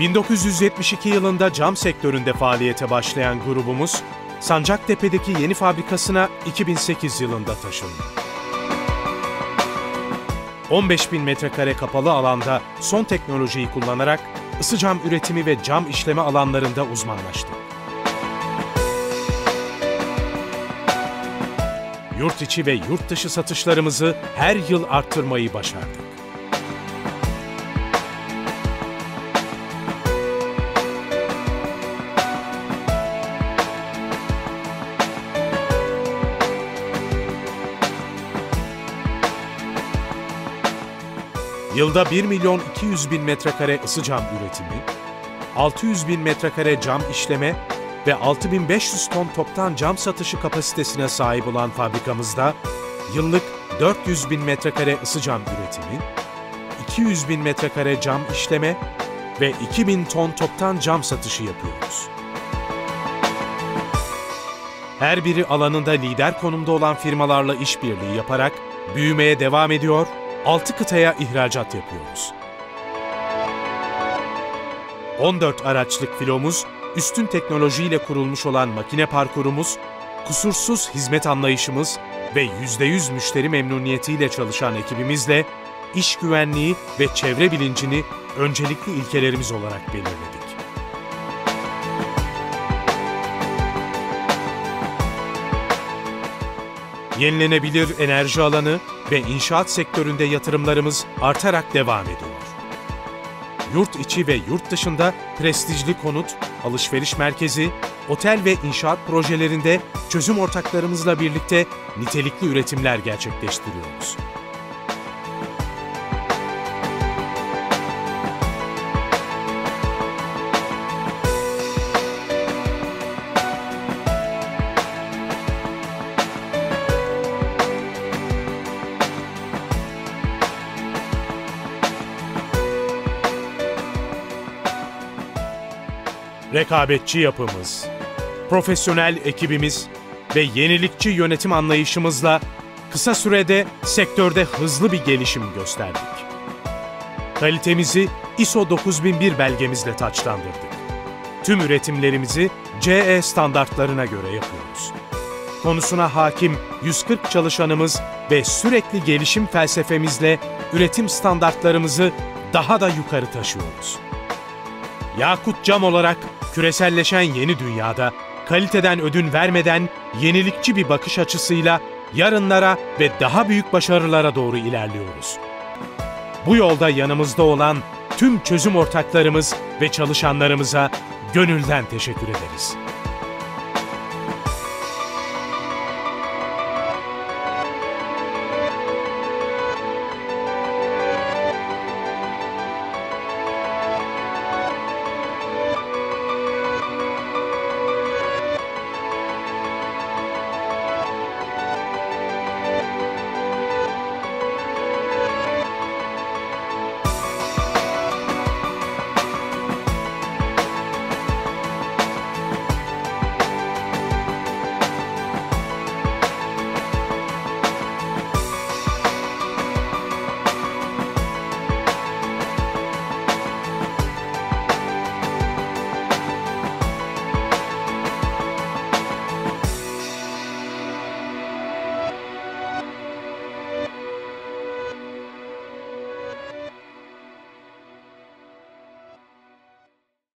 1972 yılında cam sektöründe faaliyete başlayan grubumuz, Sancaktepe'deki yeni fabrikasına 2008 yılında taşındı. 15 bin metrekare kapalı alanda son teknolojiyi kullanarak ısı cam üretimi ve cam işleme alanlarında uzmanlaştı. Yurt içi ve yurt dışı satışlarımızı her yıl arttırmayı başardık. Yılda 1 milyon 200 bin metrekare ısı cam üretimi, 600 bin metrekare cam işleme ve 6500 ton toptan cam satışı kapasitesine sahip olan fabrikamızda yıllık 400 bin metrekare ısı cam üretimi, 200 bin metrekare cam işleme ve 2000 ton toptan cam satışı yapıyoruz. Her biri alanında lider konumda olan firmalarla işbirliği yaparak büyümeye devam ediyor 6 kıtaya ihracat yapıyoruz. 14 araçlık filomuz, üstün teknolojiyle kurulmuş olan makine parkurumuz, kusursuz hizmet anlayışımız ve %100 müşteri memnuniyetiyle çalışan ekibimizle iş güvenliği ve çevre bilincini öncelikli ilkelerimiz olarak belirledik. Yenilenebilir enerji alanı ve inşaat sektöründe yatırımlarımız artarak devam ediyor. Yurt içi ve yurt dışında prestijli konut, alışveriş merkezi, otel ve inşaat projelerinde çözüm ortaklarımızla birlikte nitelikli üretimler gerçekleştiriyoruz. Rekabetçi yapımız, profesyonel ekibimiz ve yenilikçi yönetim anlayışımızla kısa sürede sektörde hızlı bir gelişim gösterdik. Kalitemizi ISO 9001 belgemizle taçlandırdık. Tüm üretimlerimizi CE standartlarına göre yapıyoruz. Konusuna hakim 140 çalışanımız ve sürekli gelişim felsefemizle üretim standartlarımızı daha da yukarı taşıyoruz. Yakut Cam olarak küreselleşen yeni dünyada kaliteden ödün vermeden yenilikçi bir bakış açısıyla yarınlara ve daha büyük başarılara doğru ilerliyoruz. Bu yolda yanımızda olan tüm çözüm ortaklarımız ve çalışanlarımıza gönülden teşekkür ederiz.